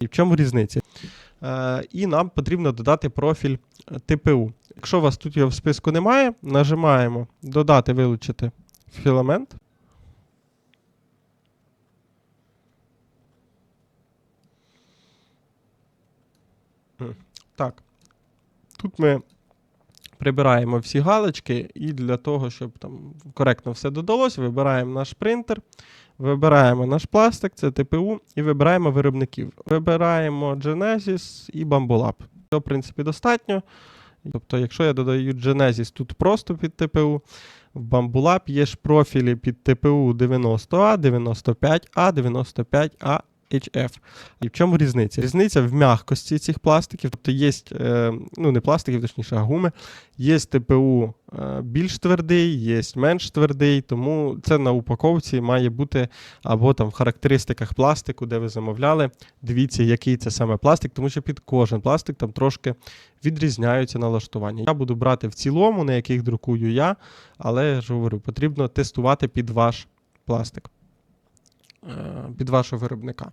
І в чому різниця? Е, і нам потрібно додати профіль е, ТПУ. Якщо у вас тут його в списку немає, нажимаємо Додати, вилучити філамент. Так. Тут ми прибираємо всі галочки, і для того, щоб там коректно все додалось, вибираємо наш принтер, вибираємо наш пластик, це ТПУ, і вибираємо виробників. Вибираємо Genesis і Bambulab. Це, в принципі, достатньо. Тобто, якщо я додаю Genesis тут просто під ТПУ, в Bambulab є ж профілі під ТПУ 90А, 95А, 95А. HF. І в чому різниця? Різниця в м'якості цих пластиків. Тобто є, е, ну не пластиків, точніше, а гуми. Є ТПУ е, більш твердий, є менш твердий, тому це на упаковці має бути або там в характеристиках пластику, де ви замовляли. Дивіться, який це саме пластик, тому що під кожен пластик там трошки відрізняються налаштування. Я буду брати в цілому, на яких друкую я, але я ж говорю, потрібно тестувати під ваш пластик, е, під вашого виробника.